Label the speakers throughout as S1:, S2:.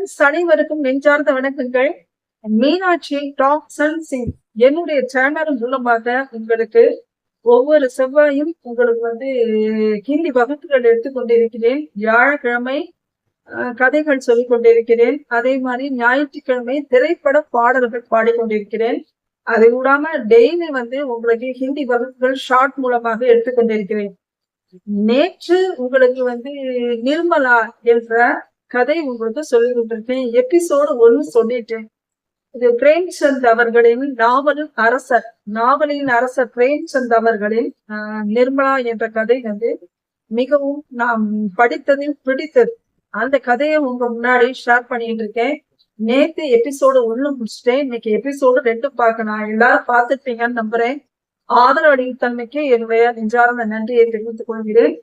S1: Friends அனைவருக்கும் நெஞ்சார்ந்த வணக்கங்கள். மீனாட்சி டாக்ஸ் அண்ட் சிங் என்னுடைய சேனல் மூலமாக உங்களுக்கு ஒவ்வொரு செவ்வாயும் உங்களுக்கு வந்து ஹிந்தி வகுப்புகள் எடுத்துக்கொண்டிருக்கிறேன் வியாழக்கிழமை கதைகள் சொல்லிக் கொண்டிருக்கிறேன். அதே மாதிரி ஞாயிற்றுக்கிழமை திரைப்பட பாடல்கள் பாடிக்கொண்டிருக்கிறேன் அது விடாம டெய்லி வந்து உங்களுக்கு ஹிந்தி வகுப்புகள் ஷார்ட் மூலமாக எடுத்துக்கொண்டிருக்கிறேன் நேற்று உங்களுக்கு வந்து நிர்மலா என்ற கதை உங்களுக்கு சொல்லி கொண்டிருக்கேன் எபிசோடு ஒன்று சொல்லிட்டேன். இது பிரேம்சந்த் அவர்களின் நாவலும் அரசர் நாவலின் அரசர் பிரேம்சந்த் அவர்களின் நிர்மலா என்ற கதை வந்து மிகவும் நாம் படித்ததில் பிடித்தது. அந்த கதையை உங்க முன்னாடி ஷேர் பண்ணிட்டு இருக்கேன் நேத்து எபிசோடு ஒண்ணு முடிச்சிட்டேன். இன்னைக்கு எபிசோடு ரெண்டு பார்க்கணும் எல்லாரும் பார்த்துட்டீங்கன்னு நம்புறேன். ஆதரவு அடித்தன்மைக்கு என்னுடைய நெஞ்சார்ந்த நன்றியை தெரிவித்துக் கொள்கிறேன்.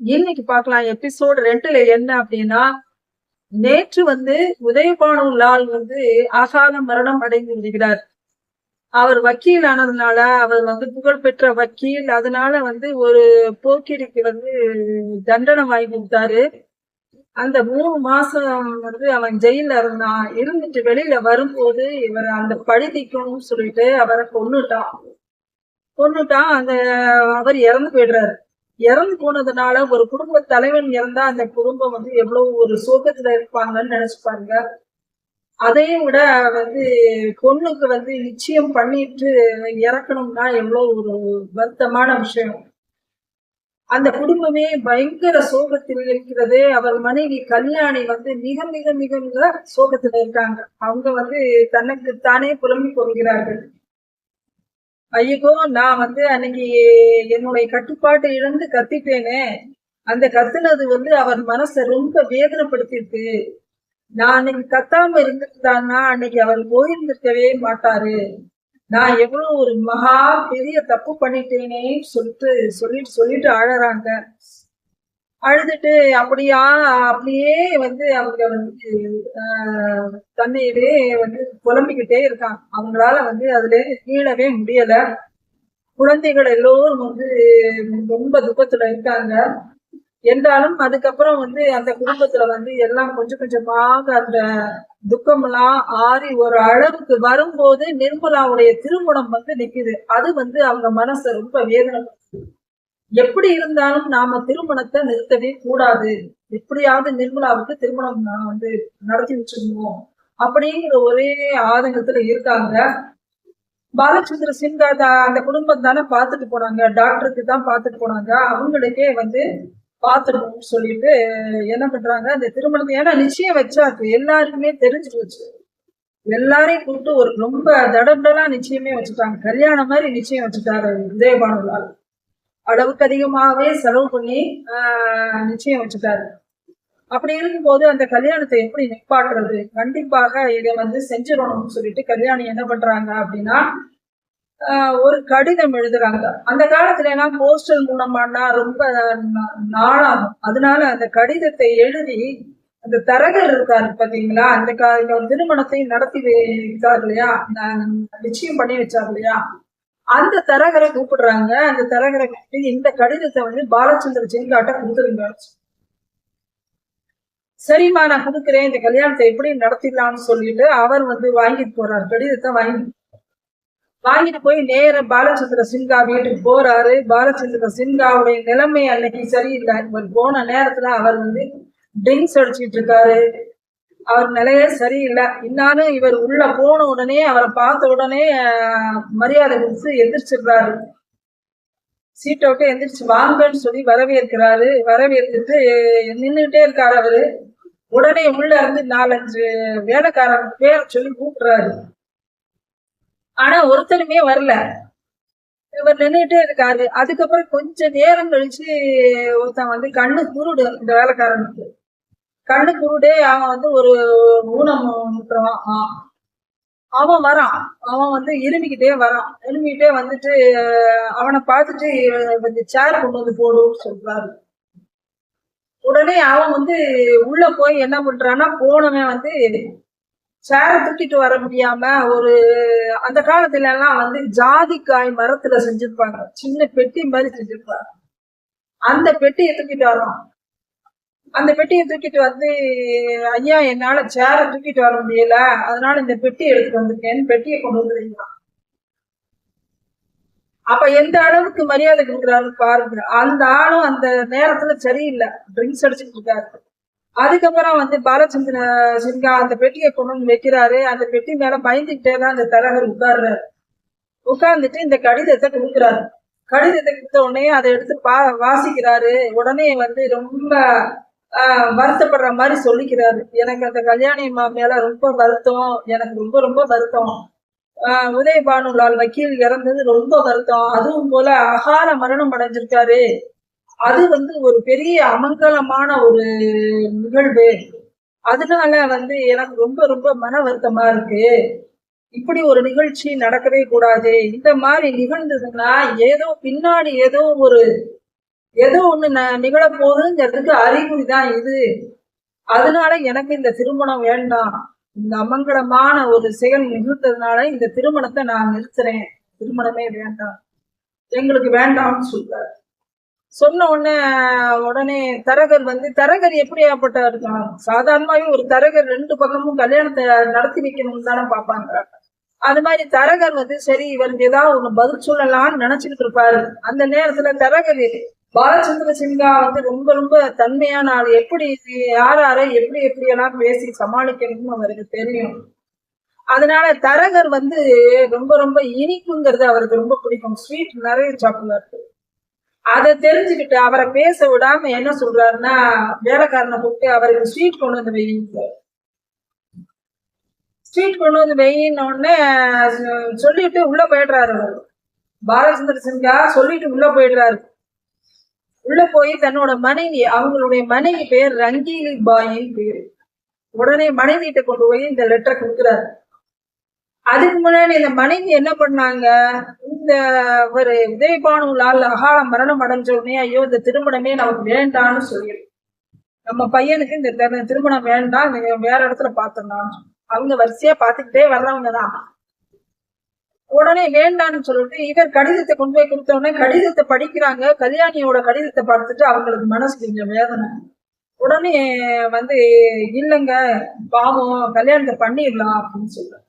S1: இன்னைக்கு பார்க்கலாம் எபிசோடு ரெண்டுல என்ன அப்படின்னா நேற்று வந்து உதயபானு லால் வந்து அகால மரணம் அடைந்து விடுகிறார். அவர் வக்கீல் ஆனதுனால அவர் வந்து புகழ்பெற்ற வக்கீல் அதனால வந்து ஒரு போக்கிரிக்கு வந்து தண்டனை வாங்கி கொடுத்தாரு. அந்த மூணு மாசம் வந்து அவன் ஜெயில இருந்தான் இருந்துட்டு வெளியில வரும்போது இவர் அந்த பழுதிக்கணும்னு சொல்லிட்டு அவரை கொன்னுட்டான். கொண்டுட்டான் அந்த அவர் இறந்து போயிடுறாரு. இறந்து போனதுனால ஒரு குடும்ப தலைவன் இறந்தா அந்த குடும்பம் வந்து எவ்வளவு ஒரு சோகத்துல இருப்பாங்கன்னு நினைச்சு பாருங்க. அதையும் விட வந்து பொண்ணுக்கு வந்து நிச்சயம் பண்ணிட்டு இறக்கணும்னா எவ்வளவு ஒரு வருத்தமான விஷயம். அந்த குடும்பமே பயங்கர சோகத்தில் இருக்கிறது. அவர் மனைவி கல்யாணி வந்து மிக மிக மிக மிக சோகத்துல இருக்காங்க. அவங்க வந்து தனக்கு தானே புலம்பிக் கொள்கிறார்கள். ஐயோ நான் வந்து அன்னைக்கு என்னுடைய கட்டுப்பாட்டை இழந்து கத்திட்டேனே. அந்த கத்துனது வந்து அவர் மனசை ரொம்ப வேதனைப்படுத்திருக்கு நான் அன்னைக்கு கத்தாம இருந்திருந்தான்னா அன்னைக்கு அவர் போயிருந்திருக்கவே மாட்டாரு. நான் எவ்வளவு ஒரு மகா பெரிய தப்பு பண்ணிட்டேனே சொல்லிட்டு சொல்லிட்டு சொல்லிட்டு அழறாங்க அழுதுட்டு அப்படியா? அப்படியே வந்து அவங்க வந்து ஆஹ், வந்து புலம்பிக்கிட்டே இருக்கான் அவங்களால வந்து அதுல கீழவே முடியல. குழந்தைகள் எல்லோரும் வந்து ரொம்ப துக்கத்துல இருக்காங்க. என்றாலும் அதுக்கப்புறம் வந்து அந்த குடும்பத்துல வந்து எல்லாம் கொஞ்சம் கொஞ்சமாக அந்த துக்கமெல்லாம் ஆறி ஒரு அளவுக்கு வரும்போது நிர்மலாவுடைய திருமணம் வந்து நிக்குது. அது வந்து அவங்க மனசை ரொம்ப வேதனை எப்படி இருந்தாலும் நாம திருமணத்தை நிறுத்தவே கூடாது. எப்படியாவது நிர்மலாவுக்கு திருமணம் நான் வந்து நடத்தி வச்சிருந்தோம். அப்படிங்கிற ஒரே ஆதங்கத்துல இருக்காங்க. பாலச்சந்திர சிங்கா அந்த குடும்பம் தானே பார்த்துட்டு போனாங்க. டாக்டருக்கு தான் பார்த்துட்டு போனாங்க. அவங்களுக்கே வந்து பார்த்துடணும்னு சொல்லிட்டு என்ன பண்றாங்க? அந்த திருமணத்தை ஏன்னா நிச்சயம் வச்சாச்சு எல்லாருக்குமே தெரிஞ்சு போச்சு. எல்லாரையும் கூப்பிட்டு ஒரு ரொம்ப தடபடலா நிச்சயமே வச்சுட்டாங்க. கல்யாணம் மாதிரி நிச்சயம் வச்சுட்டாரு உதயபானுலால் அளவுக்கு அதிகமாகவே செலவு பண்ணி ஆஹ், நிச்சயம் வச்சுட்டாரு. அப்படி இருக்கும்போது அந்த கல்யாணத்தை எப்படி நிப்பாட்டுறது? கண்டிப்பாக இதை வந்து செஞ்சிடணும்னு சொல்லிட்டு கல்யாணி என்ன பண்றாங்க அப்படின்னா ஒரு கடிதம் எழுதுறாங்க. அந்த காலத்துல எல்லாம் போஸ்டல் மூலமானா ரொம்ப நாளாகும். அதனால அந்த கடிதத்தை எழுதி அந்த தரகர் இருக்காரு பாத்தீங்களா? அந்த கா- திருமணத்தை நடத்தி வைத்தார் இல்லையா? நிச்சயம் பண்ணி வச்சார் இல்லையா? அந்த தரகரை கூப்பிடுறாங்க. அந்த தரகரை கூப்பிட்டு இந்த கடிதத்தை வந்து பாலச்சந்திர செங்காட்ட கொடுத்துருங்க. சரிம்மா நான் கொடுக்குறேன். இந்த கல்யாணத்தை எப்படி நடத்திடலாம்னு சொல்லிட்டு அவர் வந்து வாங்கிட்டு போறாரு. கடிதத்தை வாங்கி வாங்கிட்டு போய் நேர பாலச்சந்திர சின்ஹா வீட்டுக்கு போறாரு. பாலச்சந்திர சின்ஹாவுடைய நிலைமை அன்னைக்கு சரியில்லை. இவர் போன நேரத்துல அவர் வந்து ட்ரிங்க்ஸ் அடிச்சிட்டு இருக்காரு. அவர் நிலையே சரியில்லை. இன்னாலும் இவர் உள்ள போன உடனே அவரை பார்த்த உடனே மரியாதை கொடுத்து எந்திரிச்சிடுறாரு. சீட்டை விட்டு எந்திரிச்சு வாங்கன்னு சொல்லி வரவேற்கிறாரு. வரவேற்கிட்டு நின்றுகிட்டே இருக்காரு அவரு. உடனே உள்ள இருந்து நாலஞ்சு வேலைக்காரன் பேரை சொல்லி கூப்பிடுறாரு. ஆனா ஒருத்தருமே வரல. இவர் நின்றுட்டே இருக்காரு. அதுக்கப்புறம் கொஞ்ச நேரம் கழிச்சு ஒருத்தன் வந்து கண்ணு குருடு இந்த வேலைக்காரனுக்கு. கண்ணு குருடே அவன் வந்து ஒரு ஊனம் முட்டுறவான் அவன் வரான். அவன் வந்து இருமிக்கிட்டே வரான். இருமிக்கிட்டே வந்துட்டு அவனை பார்த்துட்டு கொஞ்சம் சேர் கொண்டு வந்து போடுன்னு சொல்றாரு. உடனே அவன் வந்து உள்ள போய் என்ன பண்றான்னா போனவன் வந்து சேரை தூக்கிட்டு வர முடியாம ஒரு அந்த காலத்துல எல்லாம் வந்து ஜாதிக்காய் மரத்துல செஞ்சிருப்பாங்க. சின்ன பெட்டி மாதிரி செஞ்சிருப்பாங்க. அந்த பெட்டியை தூக்கிட்டு வரான். அந்த பெட்டியை தூக்கிட்டு வந்து ஐயா என்னால சேரை தூக்கிட்டு வர முடியல. அதனால இந்த பெட்டி எடுத்துட்டு வந்திருக்கேன்னு பெட்டியை கொண்டு வந்து அப்ப எந்த அளவுக்கு மரியாதை கொடுக்குறாரு பாருங்க. அந்த ஆளும் அந்த நேரத்துல சரியில்லை. ட்ரிங்க்ஸ் அடிச்சுட்டு இருக்காரு. அதுக்கப்புறம் வந்து பாலச்சந்திர சிங்கா அந்த பெட்டியை கொண்டு வந்து வைக்கிறாரு. அந்த பெட்டி மேல பயந்துகிட்டே தான் அந்த தரகர் உட்கார்றாரு. உட்கார்ந்துட்டு இந்த கடிதத்தை கொடுக்குறாரு. கடிதத்தை கொடுத்த உடனே அதை எடுத்து பா வாசிக்கிறாரு. உடனே வந்து ரொம்ப வருத்தப்படுற மாதிரி சொல்லிக்கிறாரு. எனக்கு அந்த கல்யாணி அம்மா மேல ரொம்ப வருத்தம். எனக்கு ரொம்ப ரொம்ப வருத்தம். உதயபானுலால் வக்கீல் இறந்தது ரொம்ப வருத்தம். அதுவும் போல அகால மரணம் அடைஞ்சிருக்காரு. அது வந்து ஒரு பெரிய அமங்கலமான ஒரு நிகழ்வு. அதனால வந்து எனக்கு ரொம்ப ரொம்ப மன வருத்தமா இருக்கு. இப்படி ஒரு நிகழ்ச்சி நடக்கவே கூடாது. இந்த மாதிரி நிகழ்ந்ததுன்னா ஏதோ பின்னாடி ஏதோ ஒரு ஏதோ ஒண்ணு ந- போகுதுங்கிறதுக்கு அறிகுறி தான் இது. அதனால எனக்கு இந்த திருமணம் வேண்டாம். இந்த அமங்கலமான ஒரு செயல் நிகழ்த்ததுனால இந்த திருமணத்தை நான் நிறுத்துறேன். திருமணமே வேண்டாம். எங்களுக்கு வேண்டாம்னு சொல்றாரு. சொன்ன உடனே உடனே தரகர் வந்து தரகர் எப்படியாப்பட்ட இருக்கலாம் சாதாரணமாவே ஒரு தரகர் ரெண்டு பக்கமும் கல்யாணத்தை நடத்தி வைக்கணும்னு தானே பார்ப்பாங்க. அது மாதிரி தரகர் வந்து சரி இவருக்கு ஏதாவது ஒண்ணு பதில் சொல்லலாம்னு நினைச்சிட்டு இருப்பாரு. அந்த நேரத்துல தரகர் பாலச்சந்திர சின்ஹா வந்து ரொம்ப ரொம்ப தன்மையான ஆள். எப்படி யார் யாரை எப்படி எப்படி எல்லாம் பேசி சமாளிக்கணும்னு அவருக்கு தெரியும். அதனால தரகர் வந்து ரொம்ப ரொம்ப இனிப்புங்கிறது அவருக்கு ரொம்ப பிடிக்கும். ஸ்வீட் நிறைய சாப்பிடுவாரு. அதை தெரிஞ்சுக்கிட்டு அவரை பேச விடாம என்ன சொல்றாருன்னா வேலைக்காரனை கூப்பிட்டு அவருக்கு ஸ்வீட் கொண்டு வந்து வைங்க. ஸ்வீட் கொண்டு வந்து வெயின்னு உடனே சொல்லிட்டு உள்ள போயிடுறாரு அவர். பாலச்சந்திர சிங்கா சொல்லிட்டு உள்ள போயிடுறாரு. உள்ள போய் தன்னோட மனைவி அவங்களுடைய மனைவி பேர் ரங்கீலி பாயின் பேரு உடனே மனைவிட்ட கொண்டு போய் இந்த லெட்டரை கொடுக்குறாரு. அதுக்கு முன்னாடி இந்த மனைவி என்ன பண்ணாங்க? இந்த ஒரு உதயபானு லால் அகால மரணம் அடைஞ்ச உடனே ஐயோ இந்த திருமணமே நமக்கு வேண்டாம்னு சொல்லிடு. நம்ம பையனுக்கு இந்த திருமணம் வேண்டாம் வேற இடத்துல பாத்துடலாம் அவங்க வரிசையா பாத்துக்கிட்டே வர்றவங்க தான். உடனே வேண்டாம்னு சொல்லிட்டு இவர் கடிதத்தை கொண்டு போய் கொடுத்த உடனே கடிதத்தை படிக்கிறாங்க. கல்யாணியோட கடிதத்தை பார்த்துட்டு அவங்களுக்கு மனசு கொஞ்சம் வேதனை. உடனே வந்து இல்லைங்க பாவம் கல்யாணத்தை பண்ணிடலாம் அப்படின்னு சொல்றாரு.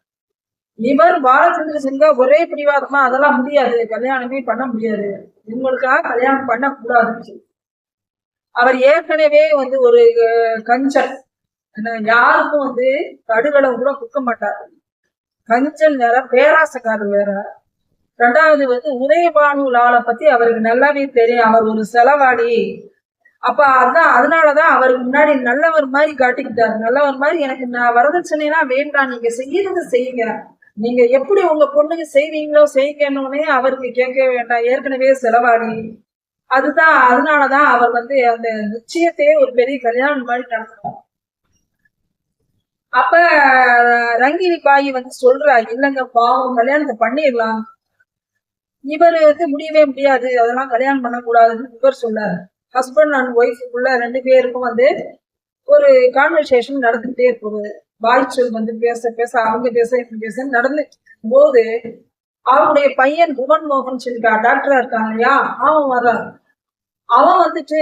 S1: இவர் பாலச்சந்திர சிங்கா ஒரே பிடிவாதமா அதெல்லாம் முடியாது கல்யாணமே பண்ண முடியாது. இவங்களுக்காக கல்யாணம் பண்ணக்கூடாதுன்னு சொல்லி. அவர் ஏற்கனவே வந்து ஒரு கஞ்சன். யாருக்கும் வந்து கடுகளை கூட குக்க மாட்டார். கஞ்சன் வேற பேராசக்காரர் வேற. ரெண்டாவது வந்து உதயபானு லாலை பத்தி அவருக்கு நல்லாவே தெரியும். அவர் ஒரு செலவாடி அப்ப அதான் அதனாலதான் அவருக்கு முன்னாடி நல்லவர் மாதிரி காட்டிக்கிட்டாரு. நல்லவர் மாதிரி எனக்கு நான் வரதட்சணைனா வேண்டாம். நீங்க செய்யறது செய்யுங்க. நீங்க எப்படி உங்க பொண்ணுக்கு செய்வீங்களோ செய்யுங்கன்னு அவருக்கு கேட்க வேண்டாம். ஏற்கனவே செலவாடி அதுதான் அதனாலதான் அவர் வந்து அந்த நிச்சயத்தையே ஒரு பெரிய கல்யாணம் மாதிரி நடத்துவார் அப்ப ரங்கினி பாய் வந்து சொல்றா இல்லைங்க பாவம் கல்யாணத்தை பண்ணிடலாம். இவர் வந்து முடியவே முடியாது அதெல்லாம் கல்யாணம் பண்ணக்கூடாதுன்னு இவர் சொல்ல ஹஸ்பண்ட் அண்ட் ஒய்ஃபுக்குள்ள ரெண்டு பேருக்கும் வந்து ஒரு கான்வர்சேஷன் நடந்துகிட்டே இருக்குது. வாய்ச்சொல் வந்து பேச பேச அவங்க பேச இப்படி பேச நடந்து போது அவனுடைய பையன் புவன் மோகன் சொல்லிட்டா டாக்டரா இருக்காங்க இல்லையா? அவன் வர்றான். அவன் வந்துட்டு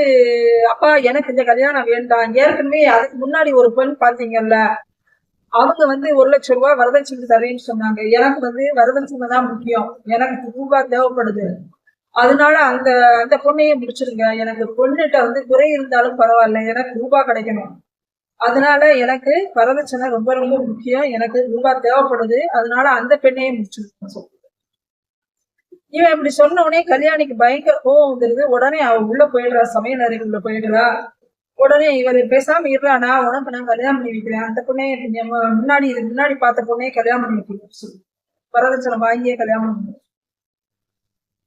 S1: அப்பா எனக்கு இந்த கல்யாணம் வேண்டாம். ஏற்கனவே அதுக்கு முன்னாடி ஒரு பெண் பாத்தீங்கல்ல அவங்க வந்து ஒரு லட்சம் ரூபாய் வரதட்சணை தரேன்னு சொன்னாங்க. எனக்கு வந்து வரதட்சணை தான் முக்கியம். எனக்கு ரூபாய் தேவைப்படுது. அதனால அந்த அந்த பொண்ணையே முடிச்சிருங்க. எனக்கு பொண்ணுகிட்ட வந்து குறை இருந்தாலும் பரவாயில்ல. எனக்கு ரூபா கிடைக்கணும். அதனால எனக்கு வரதட்சணை ரொம்ப ரொம்ப முக்கியம். எனக்கு ரூபா தேவைப்படுது. அதனால அந்த பெண்ணையே முடிச்சிருக்கேன். இவன் இப்படி சொன்ன உடனே கல்யாணிக்கு பயங்கர கோவம் வந்துருது. உடனே அவ உள்ள போயிடுறா. சமையல் அறைக்குள்ள போயிடுறா. உடனே இவர் பேசாம இருறானா நான் உனக்கு நான் கல்யாணம் பண்ணி வைக்கிறேன்? அந்த பொண்ணே முன்னாடி இது முன்னாடி பார்த்த பொண்ணே கல்யாணம் பண்ணி வைக்கிறேன் சொல்லு வரதட்சணை வாங்கியே கல்யாணம் பண்ணி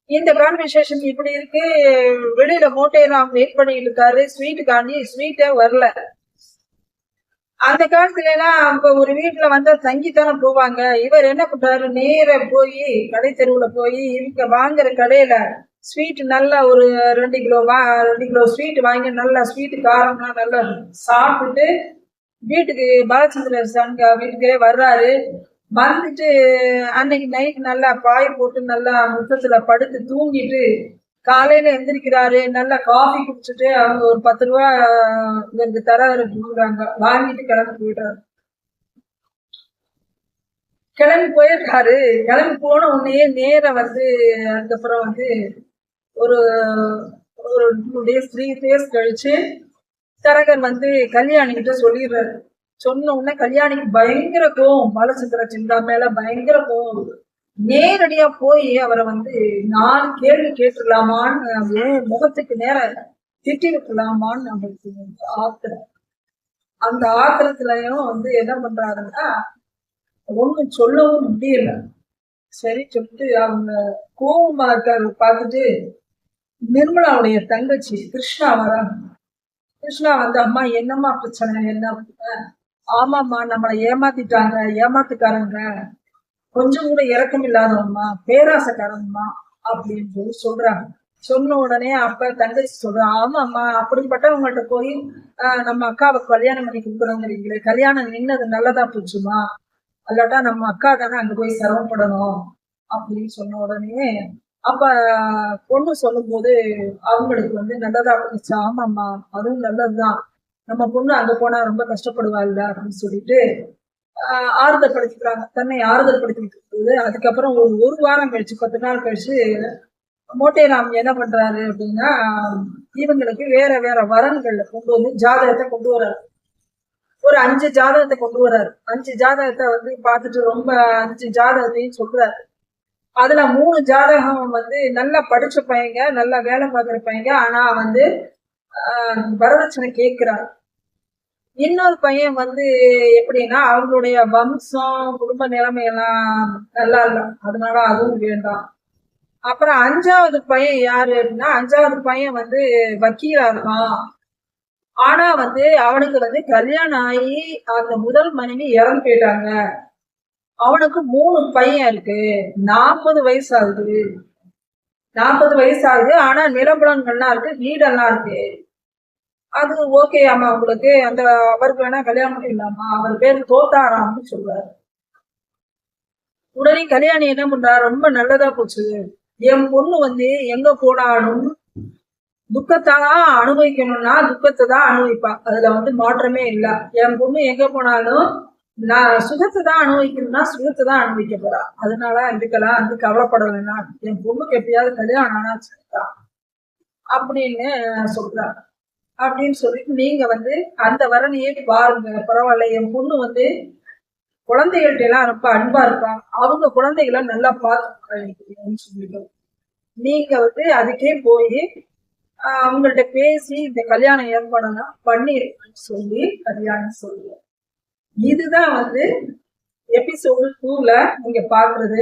S1: இந்த கான்வர்சேஷன் இப்படி இருக்கு. வெளியில மோட்டையெல்லாம் வெயிட் பண்ணிட்டு இருக்காரு. ஸ்வீட் காண்டி ஸ்வீட்டே வரல. அந்த காலத்துல எல்லாம் அப்ப ஒரு வீட்டுல வந்தா தங்கித்தானே போவாங்க. இவர் என்ன பண்றாரு? நேர போய் கடை தெருவுல போய் இருக்க வாங்குற கடையில ஸ்வீட் நல்ல ஒரு ரெண்டு கிலோ வா ரெண்டு கிலோ ஸ்வீட் வாங்கி நல்லா ஸ்வீட்டு காரம்லாம் நல்லா சாப்பிட்டுட்டு வீட்டுக்கு பாலச்சந்திரர் சங்க வீட்டுக்கே வர்றாரு. வந்துட்டு அன்னைக்கு நைட் நல்லா பாய் போட்டு நல்லா முத்தத்துல படுத்து தூங்கிட்டு காலையில எந்திரிக்கிறாரு. நல்லா காஃபி குடிச்சிட்டு அவங்க ஒரு பத்து ரூபா இவருக்கு தராரு கொடுக்குறாங்க. வாங்கிட்டு கிளம்பி போயிடுறாரு. கிளம்பி போயிருக்காரு. கிளம்பி போன உடனே நேரம் வந்து அதுக்கப்புறம் வந்து ஒரு ஒரு டூ டேஸ் த்ரீ டேஸ் கழிச்சு தரகர் வந்து கல்யாணி கிட்ட சொல்லிடுறாரு. சொன்ன உடனே கல்யாணிக்கு பயங்கர கோவம். பாலச்சந்திர சிந்தா மேல பயங்கர கோவம். நேரடியா போய் அவரை வந்து நான் கேள்வி கேட்டுக்கலாமான்னு முகத்துக்கு நேர திட்டி விட்டுலாமான்னு அவருக்கு ஆத்திரம். அந்த ஆத்திரத்துலயும் வந்து என்ன பண்றாருன்னா ஒண்ணும் சொல்லவும் முடியல. சரி சொல்லிட்டு அவங்க கோவமா இருக்காரு. பார்த்துட்டு நிர்மலாவுடைய தங்கச்சி கிருஷ்ணா வராங்க. கிருஷ்ணா வந்து அம்மா என்னம்மா பிரச்சனை? என்ன ஆமாம்மா நம்மளை ஏமாத்திட்டாங்க. ஏமாத்துக்காரங்க. கொஞ்சம் கூட இறக்கம் இல்லாதவம்மா. பேராசக்காரம்மா அப்படின்னு சொல்லி சொல்றாங்க. சொன்ன உடனே அப்ப தங்கச்சி சொல்றான் ஆமாம்மா அப்படிப்பட்டவங்கள்ட்ட போய் ஆஹ் நம்ம அக்காவை கல்யாணம் பண்ணி கொடுக்குறோங்கிறீங்களே கல்யாணம் நின்னது நல்லதா போச்சுமா அல்லாட்டா நம்ம அக்கா தானே அங்க போய் சிரமப்படணும் அப்படின்னு சொன்ன உடனே அப்ப பொண்ணு சொல்லும் போது அவங்களுக்கு வந்து நல்லதா போச்சு ஆமாம்மா அதுவும் நல்லதுதான். நம்ம பொண்ணு அங்க போனா ரொம்ப கஷ்டப்படுவாள்ல அப்படின்னு சொல்லிட்டு ஆறுதல் படுத்திக்கிறாங்க தன்னை ஆறுதல் படுத்திக்கிட்டு போது அதுக்கப்புறம் ஒரு ஒரு வாரம் கழிச்சு பத்து நாள் கழிச்சு மோட்டேராம் என்ன பண்றாரு அப்படின்னா இவங்களுக்கு வேற வேற வரன்கள்ல கொண்டு வந்து ஜாதகத்தை கொண்டு வர்றாரு. ஒரு அஞ்சு ஜாதகத்தை கொண்டு வர்றாரு. அஞ்சு ஜாதகத்தை வந்து பார்த்துட்டு ரொம்ப அஞ்சு ஜாதகத்தையும் சொல்றாரு. அதுல மூணு ஜாதகம் வந்து நல்லா படிச்ச பையங்க நல்லா வேலை பார்க்குற பையங்க. ஆனா வந்து வரதட்சணை கேட்கிறாரு. இன்னொரு பையன் வந்து எப்படின்னா அவங்களுடைய வம்சம் குடும்ப நிலைமையெல்லாம் நல்லா இல்லை. அதனால அதுவும் வேண்டாம். அப்புறம் அஞ்சாவது பையன் யாரு அப்படின்னா அஞ்சாவது பையன் வந்து வக்கீலா இருக்கான். ஆனா வந்து அவனுக்கு வந்து கல்யாணம் ஆகி அந்த முதல் மனைவி இறந்து போயிட்டாங்க. அவனுக்கு மூணு பையன் இருக்கு. நாற்பது வயசு ஆகுது. நாற்பது வயசு ஆகுது. ஆனா நிலப்புலன்கள்லாம் இருக்கு வீடெல்லாம் இருக்கு. அது ஓகே அம்மா உங்களுக்கு அந்த அவருக்கு வேணா கல்யாணம் பண்ணிடலாமா? அவர் பேரு தோத்தாராம்னு சொல்றாரு. உடனே கல்யாணி என்ன பண்றா? ரொம்ப நல்லதா போச்சு. என் பொண்ணு வந்து எங்க போனாலும் துக்கத்தை தான் அனுபவிக்கணும்னா துக்கத்தை தான் அனுபவிப்பா. அதுல வந்து மாற்றமே இல்லை. என் பொண்ணு எங்க போனாலும் நான் சுகத்தை தான் அனுபவிக்கணும்னா சுகத்தை தான் அனுபவிக்க போறா. அதனால இதுக்கெல்லாம் வந்து கவலைப்பட என் பொண்ணுக்கு எப்படியாவது கல்யாணம் ஆனா சரிதான் அப்படின்னு சொல்றாங்க அப்படின்னு சொல்லிட்டு நீங்க வந்து அந்த வரணையே பாருங்க. பரவாயில்ல என் பொண்ணு வந்து குழந்தைகள்ட்ட எல்லாம் ரொம்ப அன்பா இருப்பாங்க அவங்க குழந்தைகளை நல்லா பார்த்து சொல்லிட்டு. நீங்க வந்து அதுக்கே போய் அவங்கள்ட்ட பேசி இந்த கல்யாணம் ஏற்பாடுனா பண்ணிருக்கேன்னு சொல்லி கல்யாணம் சொல்லுவோம் இதுதான் வந்து எபிசோடு டூல நீங்க பாக்குறது.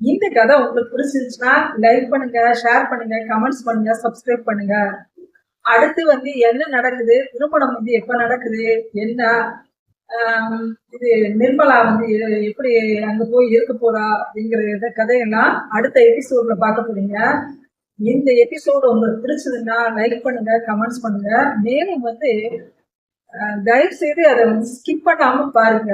S1: இந்த கதை உங்களுக்கு பிடிச்சிருச்சுன்னா லைக் பண்ணுங்க ஷேர் பண்ணுங்க கமெண்ட்ஸ் பண்ணுங்க சப்ஸ்கிரைப் பண்ணுங்க. அடுத்து வந்து என்ன நடக்குது திருமணம் வந்து எப்ப நடக்குது என்ன இது நிர்மலா வந்து எப்படி அங்க போய் இருக்க போறா அப்படிங்கிற கதையெல்லாம் அடுத்த எபிசோட்ல பார்க்க போறீங்க. இந்த எபிசோடு உங்களுக்கு பிடிச்சதுன்னா லைக் பண்ணுங்க கமெண்ட்ஸ் பண்ணுங்க. மேலும் வந்து தயவு செய்து அதை ஸ்கிப் பண்ணாம பாருங்க.